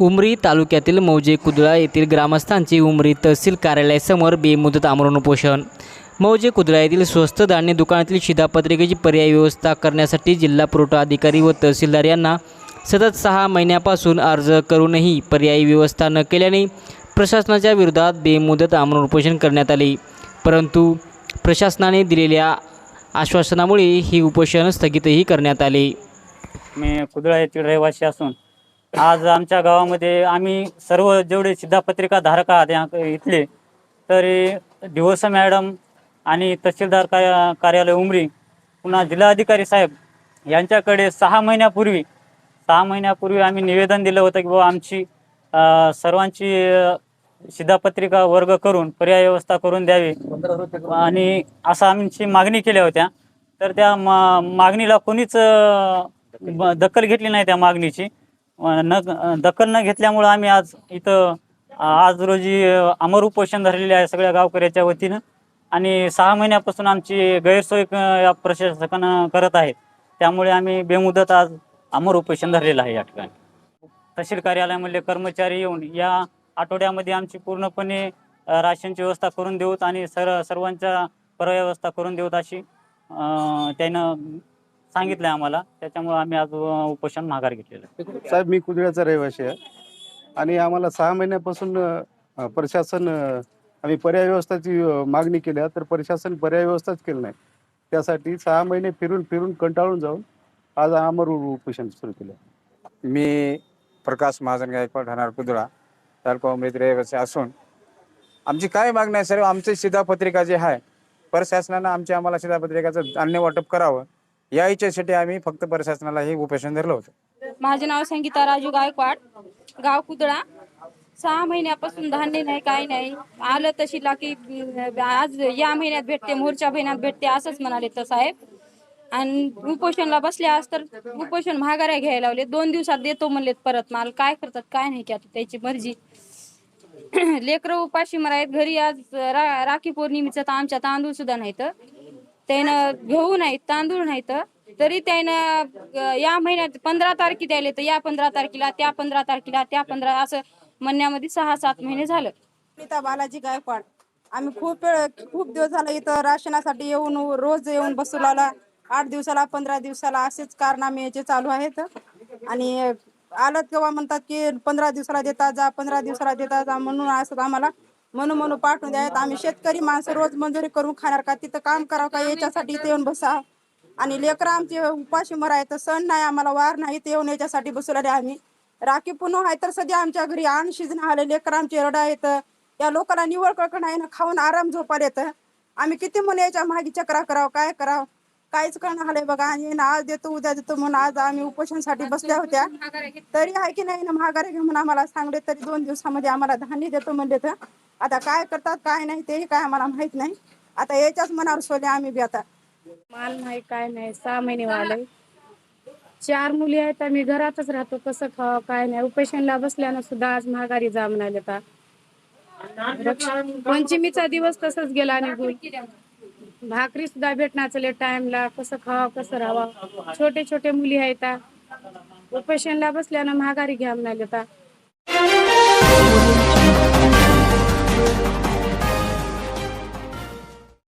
उमरी तालुक्यातील मौजे कुदळा येथील ग्रामस्थांची उमरी तहसील कार्यालयासमोर बेमुदत आमरण उपोषण. मौजे कुदळा येथील स्वस्त धान्य दुकानातील शिधापत्रिकेची पर्यायी व्यवस्था करण्यासाठी जिल्हा पुरवठा अधिकारी व तहसीलदार यांना सतत सहा महिन्यापासून अर्ज करूनही पर्यायी व्यवस्था न केल्याने प्रशासनाच्या विरोधात बेमुदत आमरण उपोषण करण्यात आले. परंतु प्रशासनाने दिलेल्या आश्वासनामुळे ही उपोषण स्थगितही करण्यात आले. मी कुदळा येथील रहिवासी असून आज आमच्या गावामध्ये आम्ही सर्व जेवढे शिधापत्रिका धारक आहात या इथले तरी दिवस मॅडम आणि तहसीलदार कार्या कार्यालय उमरी पुन्हा जिल्हाधिकारी साहेब यांच्याकडे सहा महिन्यापूर्वी सहा महिन्यापूर्वी आम्ही निवेदन दिलं होतं की बाबा आमची सर्वांची सिद्धापत्रिका शिधापत्रिका वर्ग करून पर्याय व्यवस्था करून द्यावी. आणि असं आमची मागणी केल्या होत्या. तर त्या मा मागणीला कोणीच ब- दखल घेतली नाही त्या मागणीची. न दखल न घेतल्यामुळं आम्ही आज इथं आज रोजी अमर उपोषण धरलेले आहे सगळ्या गावकऱ्याच्या वतीनं. आणि सहा महिन्यापासून आमची गैरसोय या प्रशासकानं करत आहेत. त्यामुळे आम्ही बेमुदत आज अमर उपोषण धरलेलं आहे या ठिकाणी. तहसील कार्यालयामधले कर्मचारी येऊन या आठवड्यामध्ये आमची पूर्णपणे राशनची व्यवस्था करून देऊत आणि सर सर्वांच्या परव्यवस्था करून देऊत अशी त्यानं सांगितलं आहे आम्हाला. त्याच्यामुळे आम्ही आज उपोषण माघार घेतलेलं आहे. साहेब मी कुदळ्याचा रहिवासी आहे. आणि आम्हाला सहा महिन्यापासून अ, प्रशासन अ, आम्ही पर्याय व्यवस्थाची अ, मागणी केल्या तर प्रशासन पर्याय व्यवस्थाच केलं नाही. त्यासाठी सहा महिने फिरून फिरून कंटाळून जाऊन आज अमर उपोषण सुरू केलं मी प्रकाश महाजन गायकवाड राहणार कुदळा तालुका उमरीत रहिवासी असून आमची काय मागणी आहे सर्व आमची शिधापत्रिका जे आहे प्रशासनानं आमची आम्हाला शिधापत्रिकाचं धान्य वाटप करावं. या इच्छेसाठी आम्ही फक्त प्रशासनाला हे उपोषण धरलं होतं. माझे नाव संगीता राजू गायकवाड. गाव कुदळा. सहा महिन्यापासून धान्य नाही काही नाही. आलं तशी लाकी आज या महिन्यात भेटते मोर्चा महिन्यात भेटते असंच म्हणाले तर साहेब. आणि उपोषणला बसले आज तर उपोषण महागाऱ्या घ्यायला लावले. दोन दिवसात देतो म्हणलेत परत माल. काय करतात काय नाही की आता त्याची मर्जी. लेकरं उपाशी मरायत घरी आज रा, राखी पौर्णिमेचं तर आमच्या तांदूळ सुद्धा नाही तर. त्यानं घेऊ नाही तांदूळ नाहीत तरी. त्यानं या महिन्यात पंधरा तारखे द्यायले तर या पंधरा तारखेला त्या पंधरा तारखेला त्या पंधरा असं म्हणण्यामध्ये सहा सात महिने झालं. प्रीता बालाजी गायकवाड आम्ही खूप वेळ खूप दिवस झाला इथं राशनासाठी येऊन रोज येऊन बसू लागला. आठ दिवसाला पंधरा दिवसाला असेच कारनामे याचे चालू आहेत. आणि आलं तेव्हा म्हणतात की पंधरा दिवसाला देता जा पंधरा दिवसाला देता जा म्हणून असं आम्हाला म्हणून म्हणून पाठवून द्यायत आम्ही शेतकरी माणसं रोज मंजुरी करून खाणार का? तिथं काम करावं का? याच्यासाठी इथे येऊन बसा. आणि लेकरं आमचे उपाशी मरायचं सण नाही आम्हाला वार नाही इथे येऊन याच्यासाठी बसवलेले आम्ही. राखी पुन्हा आहे तर सध्या आमच्या घरी आण शिजणं आले लेकर आमचे रडा येतं. या लोकांना निवड कळकण आहे ना खाऊन आराम झोपायला येतं. आम्ही किती म्हणून याच्या मागे चक्रा करावं काय करावं? काहीच आलंय बघा. आणि ना आज देतो उद्या देतो म्हणून आज आम्ही उपोषणासाठी बसल्या होत्या. तरी आहे की नाही ना महागारी घेऊन आम्हाला सांगले तरी दोन दिवसामध्ये आम्हाला धान्य देतो म्हणले तर. आता काय करतात काय नाही तेही काय आम्हाला माहीत नाही. आता याच्याच मनावर सोले आम्ही बी आता. माल नाही काय नाही सहा महिने वाले चार मुली आहेत आम्ही घरातच राहतो कसं खावं काय नाही. उपेशनला बसल्यानं सुद्धा आज महागारी जा म्हणाले पंचमीचा दिवस तसंच गेला निघून. भाकरी सुद्धा भेटणार चले टाइमला कसं खावा कसं राहावं. छोटे छोटे मुली आहेत उपेशनला बसल्यानं महागारी घ्या म्हणाले आता.